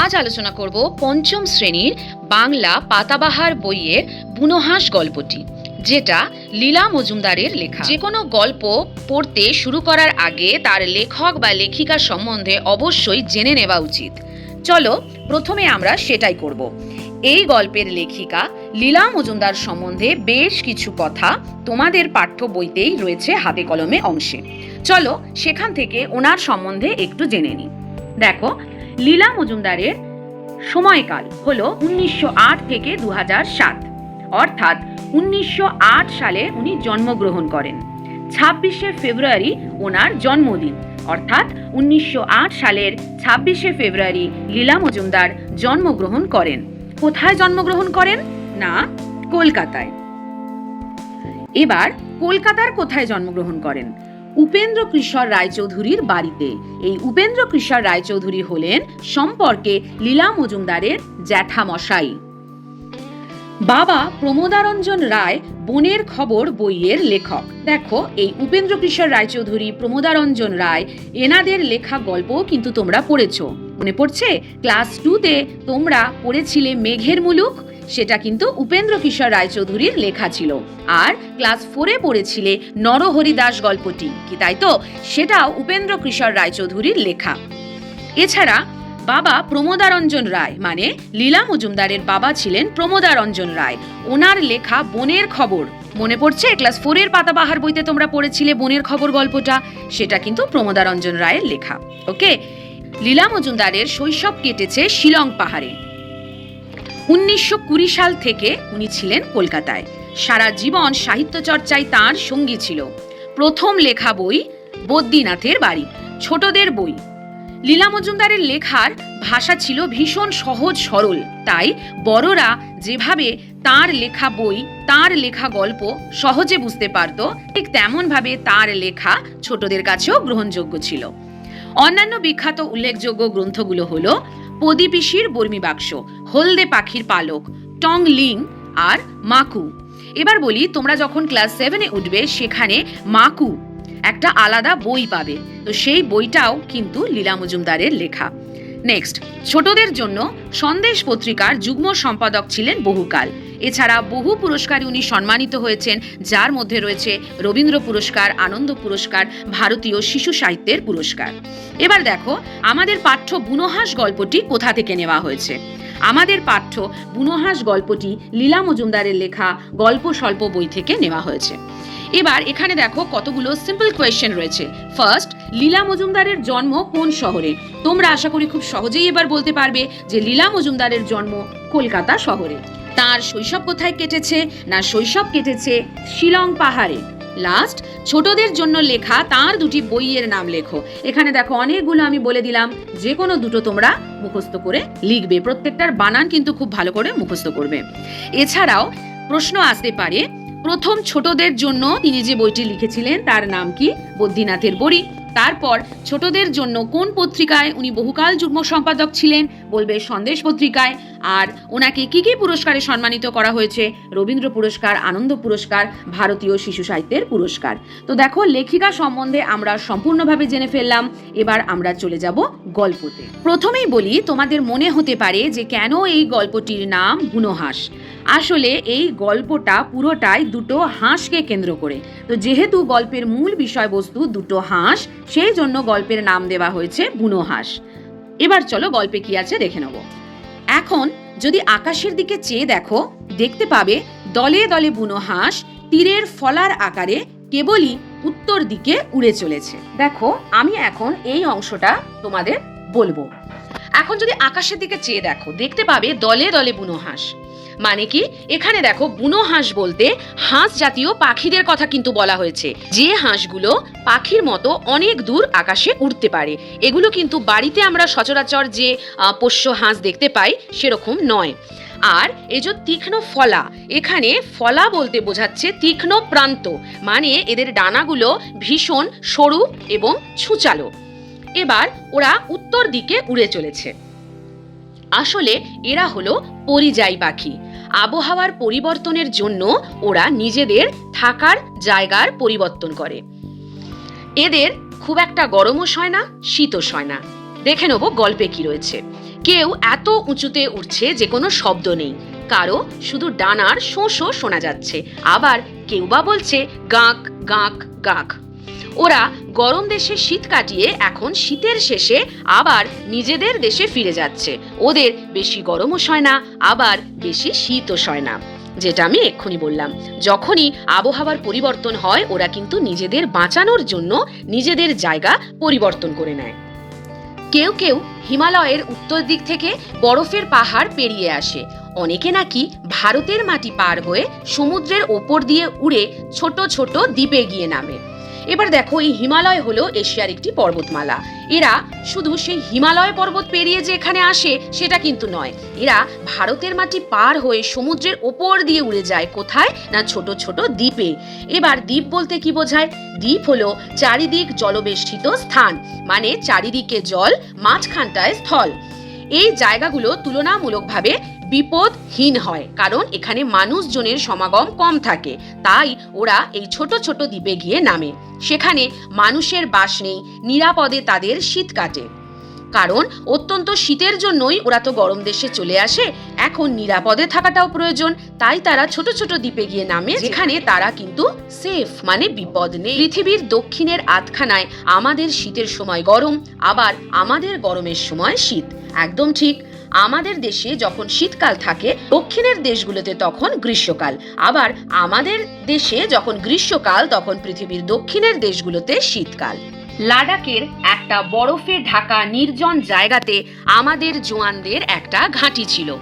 আজ আলোচনা করব পঞ্চম শ্রেণির বাংলা পাতাবাহার বইয়ের বুনোহাস গল্পটি, যেটা লীলা মজুমদারের লেখা। যে কোনো গল্প পড়তে শুরু করার আগে তার লেখক বা লেখিকা সম্বন্ধে অবশ্যই জেনে নেওয়া উচিত। চলো প্রথমে আমরা সেটাই করব। এই গল্পের লেখিকা লীলা মজুমদার সম্বন্ধে বেশ কিছু কথা তোমাদের পাঠ্য বইতেই রয়েছে হাতে কলমে অংশে। চলো সেখান থেকে ওনার সম্বন্ধে একটু জেনে নিই। দেখো লীলা মজুমদারের সময়কাল হলো উনিশশো থেকে দু অর্থাৎ উনিশশো সালে উনি জন্মগ্রহণ করেন। ছাব্বিশে ফেব্রুয়ারি ওনার জন্মদিন। অর্থাৎ উনিশশো আট সালের ছাব্বিশে ফেব্রুয়ারি লীলা মজুমদার জন্মগ্রহণ করেন। কোথায় জন্মগ্রহণ করেন? না, কলকাতায়। এবার কলকাতার কোথায় জন্মগ্রহণ করেন? উপেন্দ্র কিশোর রায়চৌধুরীর বাড়িতে। এই উপেন্দ্র কিশোর রায়চৌধুরী হলেন সম্পর্কে লীলা মজুমদারের জ্যাঠামশাই। বাবা প্রমোদারঞ্জন রায় বনের খবর বইয়ের লেখক। দেখো, এই উপেন্দ্র কিশোর রায়চৌধুরী, প্রমোদারঞ্জন রায়, এনাদের লেখা গল্পও কিন্তু তোমরা পড়েছ। মনে পড়ছে? ক্লাস টুতে তোমরা পড়েছিলে মেঘের মুলুক? সেটা কিন্তু উপেন্দ্র কিশোর রায়চৌধুরীর লেখা ছিল। আর ক্লাস ফোরে পড়েছিলে নরহরি দাস গল্পটি, কি তাই তো? সেটাও উপেন্দ্র কিশোর রায়চৌধুরীর লেখা। এছাড়া বাবা প্রমোদারঞ্জন রায় মানে লীলা মজুমদারের বাবা ছিলেন প্রমোদারঞ্জন রায়। ওনার লেখা বনের খবর। মনে পড়ছে? ক্লাস ফোরের পাতাবাহার বইতে তোমরা পড়েছিলে বনের খবর গল্পটা? সেটা কিন্তু প্রমোদারঞ্জন রায়ের লেখা। ওকে? লীলা মজুমদারের শৈশব কেটেছে শিলং পাহাড়ে। উনিশশো কুড়ি সাল থেকে উনি ছিলেন কলকাতায়। সারা জীবন সাহিত্য চর্চায় তাঁর সঙ্গী ছিল। প্রথম লেখা বই বদ্রীনাথের বাড়ি, ছোটদের বই। লীলা মজুমদারের লেখার ভাষা ছিল ভীষণ সহজ সরল। তাই বড়রা যেভাবে তার লেখা বই, তার লেখা গল্প সহজে বুঝতে পারত, ঠিক তেমনভাবে তার লেখা ছোটদের কাছেও গ্রহণযোগ্য ছিল। অন্যান্য বিখ্যাত উল্লেখযোগ্য গ্রন্থগুলো হলো পদীপিসির বর্মি বাক্স, হলদে পাখির পালক টং লিং আর মাকু। এবার বলি, তোমরা যখন ক্লাস সেভেনে উঠবে, সেখানে মাকু একটা আলাদা বই পাবে। তো সেই বইটাও কিন্তু লীলা মজুমদারের লেখা। নেক্সট ছোটদের জন্য সন্দেশ পত্রিকার যুগ্ম সম্পাদক ছিলেন বহুকাল। এছাড়া বহু পুরস্কারে উনি সম্মানিত হয়েছেন, যার মধ্যে রয়েছে রবীন্দ্র পুরস্কার, আনন্দ পুরস্কার, ভারতীয় শিশু সাহিত্যের পুরস্কার। এবার দেখো, আমাদের পাঠ্য বুনোহাস গল্পটি কোথা থেকে নেওয়া হয়েছে? আমাদের পাঠ্য বুনোহাস গল্পটি লীলা মজুমদারের লেখা গল্প স্বল্প বই থেকে নেওয়া হয়েছে। এবার এখানে দেখো কতগুলো সিম্পল কোয়েশ্চেন রয়েছে। ফার্স্ট লীলা মজুমদারের জন্ম কোন শহরে? তোমরা আশা করি খুব সহজেই এবার বলতে পারবে যে লীলা মজুমদারের জন্ম কলকাতা শহরে। তার শৈশব কোথায় কেটেছে না শৈশব কেটেছে শিলং পাহাড়ে। লাস্ট ছোটদের জন্য লেখা তার দুটি বইয়ের নাম লেখো। এখানে দেখো অনেকগুলো আমি বলে দিলাম। যে কোনো দুটো তোমরা মুখস্থ করে লিখবে। প্রত্যেকটার বানান কিন্তু খুব ভালো করে মুখস্থ করবে। এছাড়াও প্রশ্ন আসতে পারে, প্রথম ছোটদের জন্য তিনি যে বইটি লিখেছিলেন তার নাম কি? বদ্রীনাথের বড়ি। তারপর ছোটদের জন্য কোন পত্রিকায় উনি বহুকাল যুগ্ম সম্পাদক ছিলেন? বলবে সন্দেশ পত্রিকায়। আর ওনাকে কি কি পুরস্কারে সম্মানিত করা হয়েছে? রবীন্দ্র পুরস্কার, আনন্দ পুরস্কার, ভারতীয় শিশু সাহিত্যের পুরস্কার। তো দেখো, লেখিকা সম্বন্ধে আমরা সম্পূর্ণভাবে জেনে ফেললাম। এবার আমরা চলে যাব গল্পতে। প্রথমেই বলি, তোমাদের মনে হতে পারে যে কেন এই গল্পটির নাম বুনোহাস আসলে এই গল্পটা পুরোটাই দুটো হাঁসকে কেন্দ্র করে। তো যেহেতু গল্পের মূল বিষয়বস্তু দুটো হাঁস, সেই জন্য গল্পের নাম দেওয়া হয়েছে বুনো হাঁস এবার চলো গল্পে কি আছে দেখে নেব। এখন যদি আকাশের দিকে চেয়ে দেখো, দেখতে পাবে দলে দলে বুনো হাঁস, তীরের ফলার আকারে কেবলই উত্তর দিকে উড়ে চলেছে। দেখো, আমি এখন এই অংশটা তোমাদের বলব। এখন যদি আকাশের দিকে চেয়ে দেখো, দেখতে পাবে দলে দলে বুনো হাঁস। মানে কি? এখানে দেখো বুনো হাঁস বলতে হাঁস জাতীয় পাখিদের কথা কিন্তু বলা হয়েছে। যে হাঁসগুলো পাখির মতো অনেক দূর আকাশে উড়তে পারে। এগুলো কিন্তু বাড়িতে আমরা সচরাচর যে পোষ্য হাঁস দেখতে পাই সেরকম নয়। আর এই যে তীক্ষ্ণ ফলা, এখানে ফলা বলতে বোঝাচ্ছে তীক্ষ্ণ প্রান্ত মানে এদের ডানাগুলো ভীষণ সরু এবং ছুচালো। এবার ওরা উত্তর দিকে উড়ে চলেছে। আসলে এরা হলো পরিযায়ী পাখি। আবহাওয়ার পরিবর্তনের জন্য ওরা নিজেদের থাকার জায়গার পরিবর্তন করে। এদের খুব একটা গরমও সয় না, শীতও সয় না। দেখে নেব গল্পে কি রয়েছে। কেউ এত উঁচুতে উঠছে যে কোনো শব্দ নেই। কারও শুধু ডানার শোঁ শোঁ শোনা যাচ্ছে। আবার কেউ বা বলছে গাঁক গাঁক গাঁক। ওরা গরম দেশে শীত কাটিয়ে এখন শীতের শেষে আবার নিজেদের দেশে ফিরে যাচ্ছে। ওদের বেশি গরমও সয় না, আবার বেশি শীতও সয় না। যেটা আমি এক্ষুনি বললাম। যখনই আবহাওয়ার পরিবর্তন হয়, ওরা কিন্তু নিজেদের বাঁচানোর জন্য নিজেদের জায়গা পরিবর্তন করে নেয়। কেউ কেউ হিমালয়ের উত্তর দিক থেকে বরফের পাহাড় পেরিয়ে আসে। অনেকে নাকি ভারতের মাটি পার হয়ে সমুদ্রের ওপর দিয়ে উড়ে ছোট ছোট দ্বীপে গিয়ে নামে। এবার দেখো, এই হিমালয় হলো এশিয়ার একটি পর্বতমালা। এরা শুধু সেই হিমালয় পর্বত পেরিয়ে যে এখানে আসে, সেটা কিন্তু নয়। এরা ভারতের মাটি পার হয়ে সমুদ্রের ওপর দিয়ে উড়ে যায়, কোথায়? না ছোট ছোট দ্বীপে। এবার দ্বীপ বলতে কি বোঝায়? দ্বীপ হলো চারিদিক জলবেষ্টিত স্থান মানে চারিদিকে জল, মাঝখানটায় স্থল। এই জায়গাগুলো তুলনামূলকভাবে বিপদহীন হয়, কারণ এখানে মানুষজনের সমাগম কম থাকে। তাই ওরা এই ছোট ছোট দ্বীপে গিয়ে নামে। সেখানে মানুষের বাস নেই, নিরাপদে তাদের শীত কাটে। কারণ অত্যন্ত শীতের জন্যই ওরা তো গরম দেশে চলে আসে, এখন নিরাপদে থাকাটাও প্রয়োজন। তাই তারা ছোট ছোট দ্বীপে গিয়ে নামে, যেখানে তারা কিন্তু সেফ মানে বিপদ নেই। পৃথিবীর দক্ষিণের আধখানায় আমাদের শীতের সময় গরম, আবার আমাদের গরমের সময় শীত। একদম ঠিক। আমাদের দেশে যখন শীতকাল থাকে, দক্ষিণের দেশগুলোতে তখন গ্রীষ্মকাল। আবার আমাদের দেশে যখন গ্রীষ্মকাল, তখন পৃথিবীর দক্ষিণের দেশগুলোতে শীতকাল। লাডাখের একটা বরফে ঢাকা নির্জন জায়গাতে আমাদের জোয়ানদের একটা ঘাঁটি ছিল।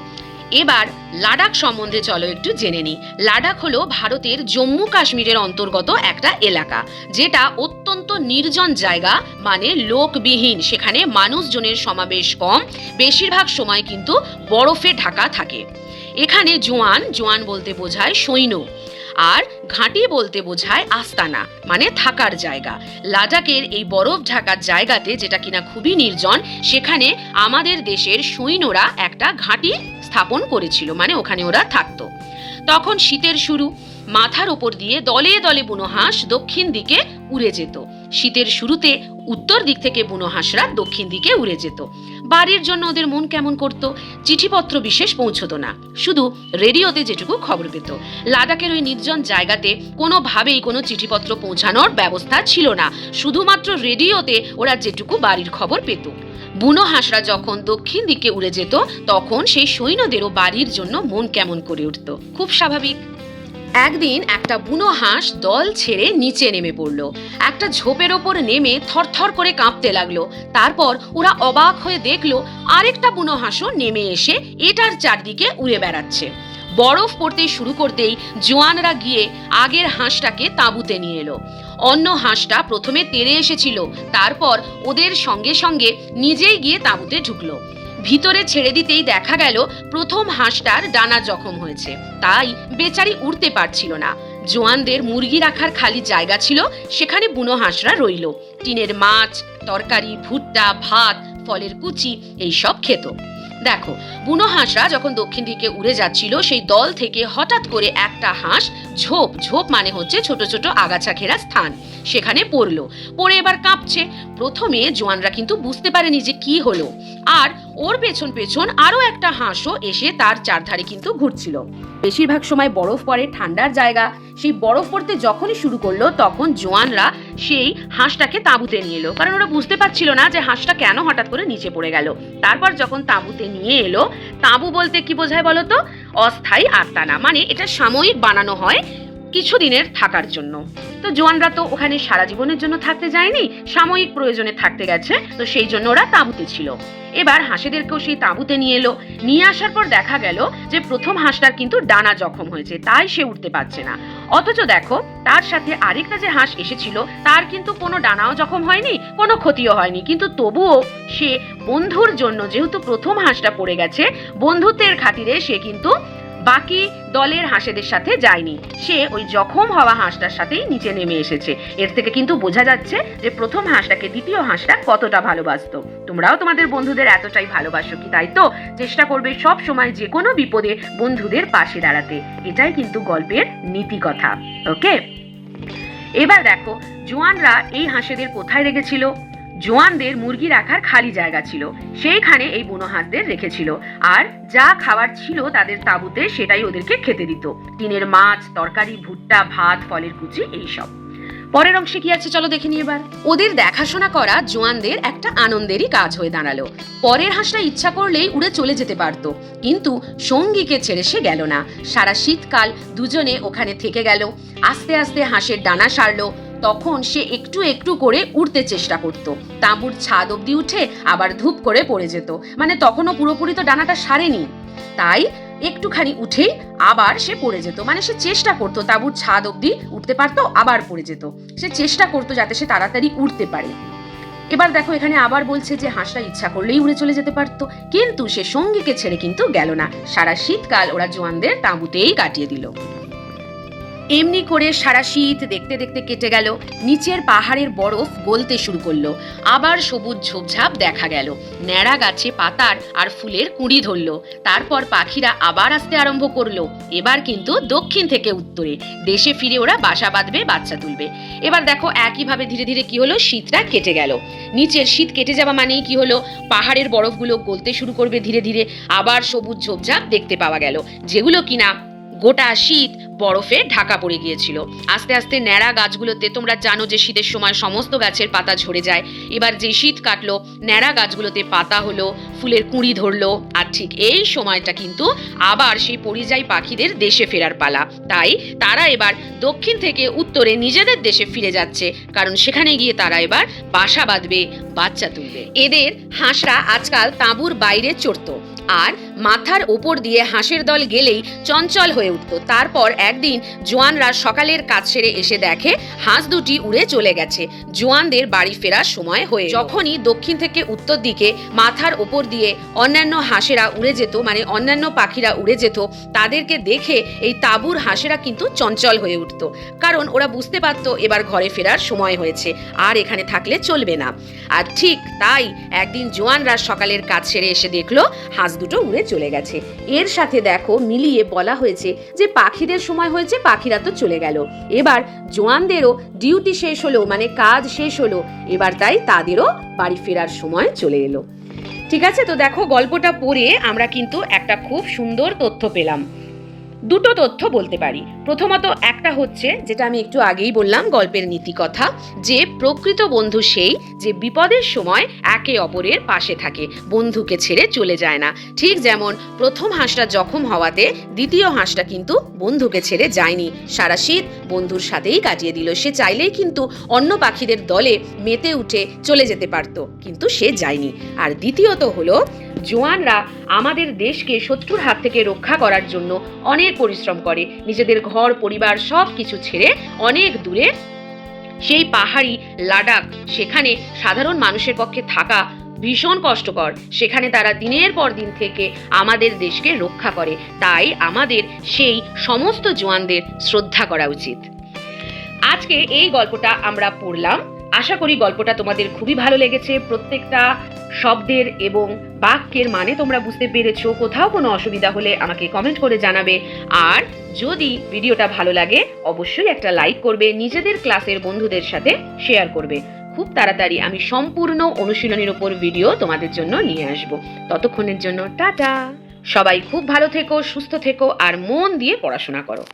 এবার লাডাখ সম্বন্ধে চলো একটু জেনে নিই। লাডাখ হলো ভারতের জম্মু কাশ্মীরের অন্তর্গত একটা এলাকা, যেটা অত্যন্ত নির্জন জায়গা মানে লোকবিহীন। সেখানে মানুষজনের সমাবেশ কম, বেশিরভাগ সময় কিন্তু বরফে ঢাকা থাকে। এখানে জোয়ান জোয়ান বলতে বোঝায় সৈন্য, আর ঘাঁটি বলতে বোঝায় আস্তানা মানে থাকার জায়গা। লাদাখের এই বরফ ঢাকার জায়গাতে, যেটা কিনা খুবই নির্জন, সেখানে আমাদের দেশের সৈন্যরা একটা ঘাঁটি স্থাপন করেছিল মানে ওখানে ওরা থাকতো। তখন শীতের শুরু। মাথার ওপর দিয়ে দলে দলে বুনো হাঁস দক্ষিণ দিকে উড়ে যেত। শীতের শুরুতে উত্তর দিক থেকে বুনো হাঁসরা দক্ষিণ দিকে উড়ে যেত। বাড়ির জন্য ওদের মন কেমন করত, চিঠিপত্র বিশেষ পৌঁছতো না। শুধু রেডিওতে যেটুকু খবর পেত। লাদাখের ওই নির্জন জায়গাতে কোনোভাবেই কোনো চিঠিপত্র পৌঁছানোর ব্যবস্থা ছিল না। শুধুমাত্র রেডিওতে ওরা যেটুকু বাড়ির খবর পেত। বুনো হাঁসরা যখন দক্ষিণ দিকে উড়ে যেত, তখন সেই সৈন্যদেরও বাড়ির জন্য মন কেমন করে উঠত। খুব স্বাভাবিক। একদিন একটা বুনো হাঁস দল ছেড়ে নিচে নেমে পড়ল। একটা ঝোপের ওপর নেমে থরথর করে কাঁপতে লাগল। তারপর ওরা অবাক হয়ে দেখল, আরেকটা বুনো হাঁসও নেমে এসে এটার চারদিকে উড়ে বেড়াচ্ছে। বরফ পড়তে শুরু করতেই জোয়ানরা গিয়ে আগের হাঁসটাকে তাঁবুতে নিয়ে এলো। অন্য হাঁসটা প্রথমে তেড়ে এসেছিল, তারপর ওদের সঙ্গে সঙ্গে নিজেই গিয়ে তাঁবুতে ঢুকলো। ভিতরে ছেড়ে দিতেই দেখা গেল প্রথম হাঁসটার ডানা জখম হয়েছে। তাই বেচারি উড়তে পারছিল না। জোয়ানদের মুরগি রাখার খালি জায়গা ছিল, সেখানে বুনো হাঁসরা রইল। টিনের মাছ, তরকারি, ভুট্টা, ভাত, ফলের কুচি এইসব খেত। দেখো, বুনো হাঁসরা যখন দক্ষিণ দিকে উড়ে যাচ্ছিল, সেই দল থেকে হঠাৎ করে একটা হাঁস ঝোপ ঝোপ মানে হচ্ছে ছোট ছোট আগাছা ঘেরা স্থান, সেখানে পড়ল। পড়ে এবার কাঁপছে। প্রথমে জোয়ানরা কিন্তু বুঝতে পারেনি যে কি হলো। আর ওর পেছন পেছন আরও একটা হাঁসও এসে তার চারধারে কিন্তু ঘুরছিল। বেশিরভাগ সময় বরফ পড়ে, ঠান্ডার জায়গা। সেই বরফ পড়তে যখনই শুরু করল, তখন জোয়ানরা সেই হাঁসটাকে তাঁবুতে নিয়ে এলো। কারণ ওরা বুঝতে পারছিল না যে হাঁসটা কেন হঠাৎ করে নিচে পড়ে গেল। তারপর যখন তাঁবুতে নিয়ে এলো, তাঁবু বলতে কি বোঝায় বলো তো? অস্থায়ী আত্মানা মানে এটা সাময়িক বানানো হয় কিছুদিনের থাকার জন্য। তো জোয়ানরা তো ওখানে সারা জীবনের জন্য থাকতে যায়নি, সাময়িক প্রয়োজনে থাকতে গেছে, তো সেই জন্য ওরা তাঁবুতে ছিল। এবার হাঁসেদেরকেও সেই তাঁবুতে নিয়ে এলো। নিয়ে আসার পর দেখা গেল যে প্রথম হাঁসটার কিন্তু ডানা জখম হয়েছে, তাই সে উঠতে পারছে না। অথচ দেখো, তার সাথে আরেকটা যে হাঁস এসেছিল, তার কিন্তু কোনো ডানাও জখম হয়নি, কোনো ক্ষতিও হয়নি। কিন্তু তবুও সে বন্ধুর জন্য যেহেতু প্রথম হাঁসটা পড়ে গেছে, বন্ধুত্বের খাতিরে সে কিন্তু বাকি দলের হাঁসেদের সাথে যায়নি। সে ওই জখম হওয়া হাঁসটার সাথেই নিচে নেমে এসেছে। এর থেকে কিন্তু বোঝা যাচ্ছে যে প্রথম হাঁসটাকে দ্বিতীয় হাঁসটা কতটা ভালোবাসতো। তোমরাও তোমাদের বন্ধুদের এতটাই ভালোবাসো কি তাই তো? চেষ্টা করবে সব সময় যে কোনো বিপদে বন্ধুদের পাশে দাঁড়াতে। এটাই কিন্তু গল্পের নীতি কথা। ওকে? এবার দেখো, জোয়ানরা এই হাঁসেদের কোথায় রেখেছিল? জোয়ানদের মুরগি রাখার খালি জায়গা ছিল। সেইখানে এই বুনো হাঁসদের রেখেছিল। আর যা খাবার ছিল তাদের তাঁবুতে সেটাই ওদেরকে খেতে দিত। টিনের মাছ, তরকারি, ভুট্টা, ভাত, ফলের কুচি, এইসব। পরের অংশে কি আছে চলো দেখে নিই এবার। ওদের দেখাশোনা করা জোয়ানদের একটা আনন্দেরই কাজ হয়ে দাঁড়াল। পরের হাঁসটা ইচ্ছা করলেই উড়ে চলে যেতে পারত। কিন্তু সঙ্গীকে ছেড়ে সে গেল না। সারা শীতকাল দুজনে ওখানে থেকে গেল। আস্তে আস্তে হাঁসের ডানা সারলো। তখন সে একটু একটু করে উঠতে চেষ্টা করত। তাঁবুর ছাদ অব্দি উঠে আবার ধূপ করে পড়ে যেত। মানে তখনও পুরোপুরি তো ডানাটা সারেনি। তাই একটুখানি উঠেই আবার সে পড়ে যেত। মানে সে চেষ্টা করতো তাঁবুর ছাদ অব্দি উঠতে পারতো, আবার পড়ে যেত। সে চেষ্টা করতো যাতে সে তাড়াতাড়ি উঠতে পারে। এবার দেখো এখানে আবার বলছে যে হাঁসটা ইচ্ছা করলেই উড়ে চলে যেতে পারতো। কিন্তু সে সঙ্গীকে ছেড়ে কিন্তু গেল না। সারা শীতকাল ওরা জোয়ানদের তাঁবুতেই কাটিয়ে দিল। এমনি করে সারা শীত দেখতে দেখতে কেটে গেল। নিচের পাহাড়ের বরফ গলতে শুরু করল। আবার সবুজ ঝোপঝাপ দেখা গেল। ন্যাড়া গাছে পাতার আর ফুলের কুঁড়ি ধরলো। তারপর পাখিরা আবার আসতে আরম্ভ করল। এবার কিন্তু দক্ষিণ থেকে উত্তরে। দেশে ফিরে ওরা বাসা বাঁধবে, বাচ্চা তুলবে। এবার দেখো একইভাবে ধীরে ধীরে কি হলো? শীতটা কেটে গেল। নিচের শীত কেটে যাওয়া মানেই কি হলো? পাহাড়ের বরফগুলো গলতে শুরু করবে ধীরে ধীরে। আবার সবুজ ঝোপঝাপ দেখতে পাওয়া গেল। যেগুলো কিনা গোটা শীত বরফে ঢাকা পড়ে গিয়েছিল। আস্তে আস্তে ন্যাড়া গাছগুলোতে তোমরা জানো যে শীতের সময় সমস্ত গাছের পাতা ঝরে যায়। এবার যে শীত কাটলো, ন্যাড়া গাছগুলোতে পাতা হলো, ফুলের কুঁড়ি ধরলো, আর ঠিক এই সময়টা কিন্তু আবার সেই পরিযায়ী পাখিদের দেশে ফেরার পালা। তাই তারা এবার দক্ষিণ থেকে উত্তরে নিজেদের দেশে ফিরে যাচ্ছে, কারণ সেখানে গিয়ে তারা এবার বাসা বাঁধবে, বাচ্চা তুলবে। এদের হাঁসরা আজকাল তাঁবুর বাইরে চড়তো, আর মাথার ওপর দিয়ে হাঁসের দল গেলেই চঞ্চল হয়ে উঠত। তারপর একদিন জোয়ানরা সকালের কাজ সেরে এসে দেখে হাঁস দুটি উড়ে চলে গেছে। জোয়ানদের বাড়ি ফেরার সময় হয়ে যখনই দক্ষিণ থেকে উত্তর দিকে মাথার ওপর দিয়ে অন্যান্য হাঁসেরা উড়ে যেত মানে অন্যান্য পাখিরা উড়ে যেত, তাদেরকে দেখে এই তাঁবুর হাঁসেরা কিন্তু চঞ্চল হয়ে উঠত। কারণ ওরা বুঝতে পারত এবার ঘরে ফেরার সময় হয়েছে, আর এখানে থাকলে চলবে না। আর ঠিক তাই একদিন জোয়ানরা সকালের কাজ সেরে এসে দেখল হাঁস দুটো উড়ে চলে গেছে। এর সাথে দেখো মিলিয়ে বলা হয়েছে যে পাখিদের সময় হয়েছে, পাখিরা তো চলে গেল। এবার জোয়ানদেরও ডিউটি শেষ হলো মানে কাজ শেষ হলো। এবার তাই তাদেরও বাড়ি ফেরার সময় চলে এলো। ঠিক আছে? তো দেখো গল্পটা পড়ে আমরা কিন্তু একটা খুব সুন্দর তথ্য পেলাম। দুটো তথ্য বলতে পারি। প্রথমত একটা হচ্ছে, যেটা আমি একটু আগেই বললাম গল্পের নীতি কথা যে প্রকৃত বন্ধু সেই যে বিপদের সময় একে অপরের পাশে থাকে, বন্ধুকে ছেড়ে চলে যায় না। ঠিক যেমন প্রথম হাঁসটা জখম হওয়াতে দ্বিতীয় হাঁসটা কিন্তু বন্ধুকে ছেড়ে যায়নি। সারা শীত বন্ধুর সাথেই কাটিয়ে দিল। সে চাইলেই কিন্তু অন্য পাখিদের দলে মেতে উঠে চলে যেতে পারত, কিন্তু সে যায়নি। আর দ্বিতীয়ত হলো জোয়ানরা আমাদের দেশকে শত্রুর হাত থেকে রক্ষা করার জন্য অনেক পরিশ্রম করে। নিজেদের ঘর, পরিবার সব কিছু ছেড়ে অনেক দূরে সেই পাহাড়ি লাদাখ সেখানে সাধারণ মানুষের পক্ষে থাকা ভীষণ কষ্টকর। সেখানে তারা দিনের পর দিন থেকে আমাদের দেশকে রক্ষা করে। তাই আমাদের সেই সমস্ত জোয়ানদের শ্রদ্ধা করা উচিত। আজকে এই গল্পটা আমরা পড়লাম। আশা করি গল্পটা তোমাদের খুবই ভালো লেগেছে। প্রত্যেকটা শব্দের এবং বাক্যের মানে তোমরা বুঝতে পেরেছ। কোথাও কোনো অসুবিধা হলে আমাকে কমেন্ট করে জানাবে। আর যদি ভিডিওটা ভালো লাগে, অবশ্যই একটা লাইক করবে, নিজেদের ক্লাসের বন্ধুদের সাথে শেয়ার করবে। খুব তাড়াতাড়ি আমি সম্পূর্ণ অনুশীলনের উপর ভিডিও তোমাদের জন্য নিয়ে আসব। ততক্ষণের জন্য টাটা! সবাই খুব ভালো থেকো, সুস্থ থেকো, আর মন দিয়ে পড়াশোনা করো।